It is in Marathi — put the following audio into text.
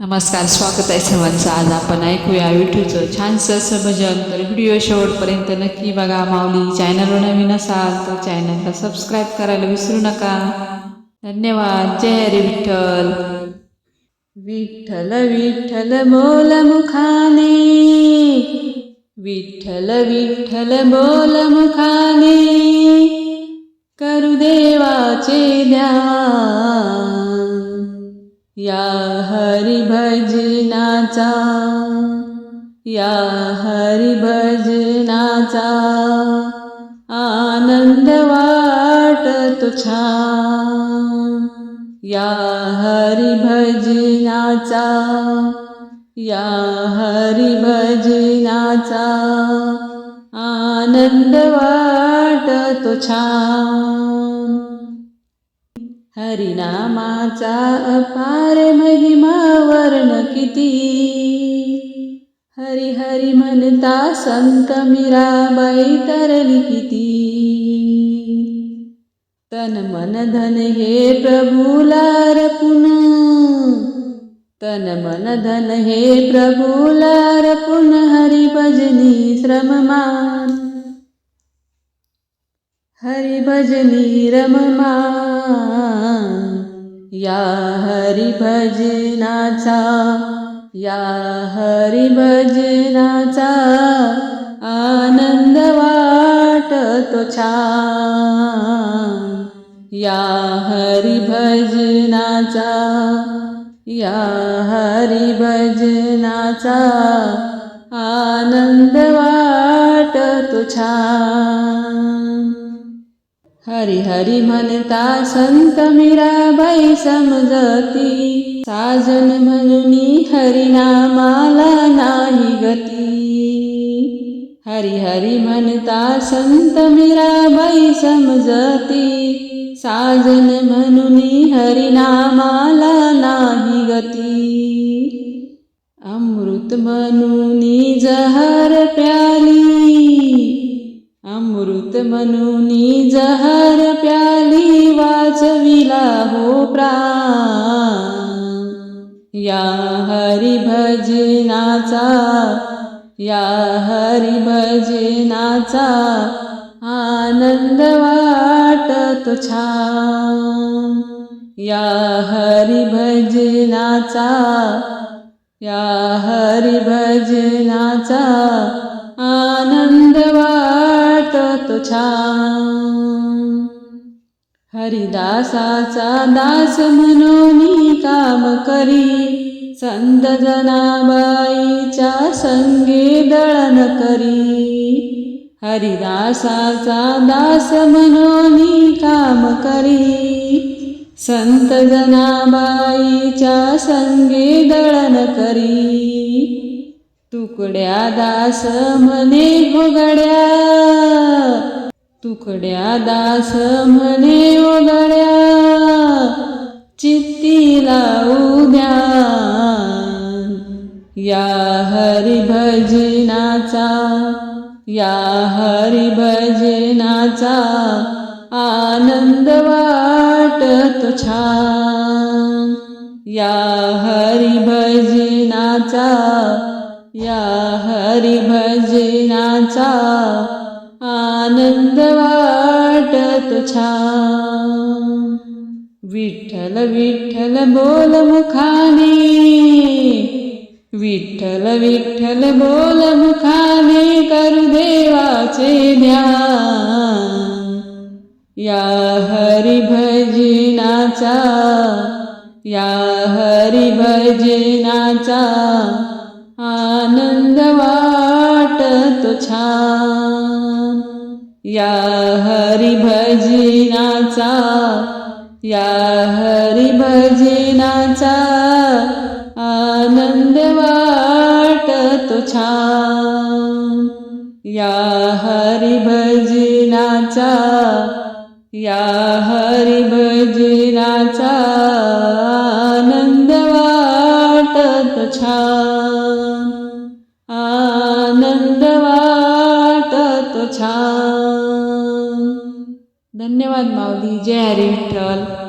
नमस्कार स्वागत आहे सर्वांचं. आज आपण ऐकूया विठूचं छानसं असं भजन तर व्हिडिओ शेवटपर्यंत नक्की बघा माऊली. चॅनलवर नवीन असाल तर चॅनलला सबस्क्राईब करायला विसरू नका. धन्यवाद. जय हरी विठ्ठल. विठ्ठल विठ्ठल बोल मुखाने विठ्ठल विठ्ठल बोल मुखाने करू देवाचे भजनाचा या हरिभजनाचा आनंद वाट तुझा या हरिभजनाचा या हरिभजनाचा आनंद वाट तुझा हरिनामाचा अपार महिमावर किती हरी हरी म्हणता संत मीराबाई तरली किती तन मन धन हे प्रभूला रपून तन मन धन हे प्रभूला रपून हरी भजनी श्रममान। हरी भजनी रममा या हरिभजनाचा या हरिभजनाचा आनंद वाटतो छान. या हरिभजनाचा या हरिभजनाचा आनंद वाटतो छान. हरी हरी म्हणता संत मीराबाई समजती. साजन म्हणून हरिनामाला नाही गती. हरी हरी म्हणता संत मीराबाई समजती. साजन म्हणून हरिनामाला नाही गती. अमृत म्हणून जहर प्याली. अमृत मनुनी जहर प्याली वाचविला हो प्राण. या हरी भजनाचा या हरी भजनाचा आनंद वाटतो छान. या हरी भजनाचा या हरि भजनाचा आनंद वाटतो छान. हरिदासाचा दास म्हणून काम करी. संत जनाबाईच्या संगे दळण करी. हरिदासाचा दास म्हणून काम करी. संत जनाबाईच्या संगे दळण करी. तुकड्या दास म्हणे ओगड्या तुकड्या दास म्हणे ओगड्या चित्ती लावू द्या. या हरिभजनाचा या हरिभजनाचा आनंद वाट छान. या हरिभजनाचा या हरिभजनाचा आनंद वाटत छान. विठ्ठल विठ्ठल बोल मुखाने विठ्ठल विठ्ठल बोल मुखाने करू देवाचे ध्यान या हरिभजनाचा या हरी छान. या हरी भजनाचा या हरी भजनाचा आनंद वाटतो छान. या हरी भजनाचा या आनंद वाटत छान. धन्यवाद माऊली. जय हरी विठ्ठल.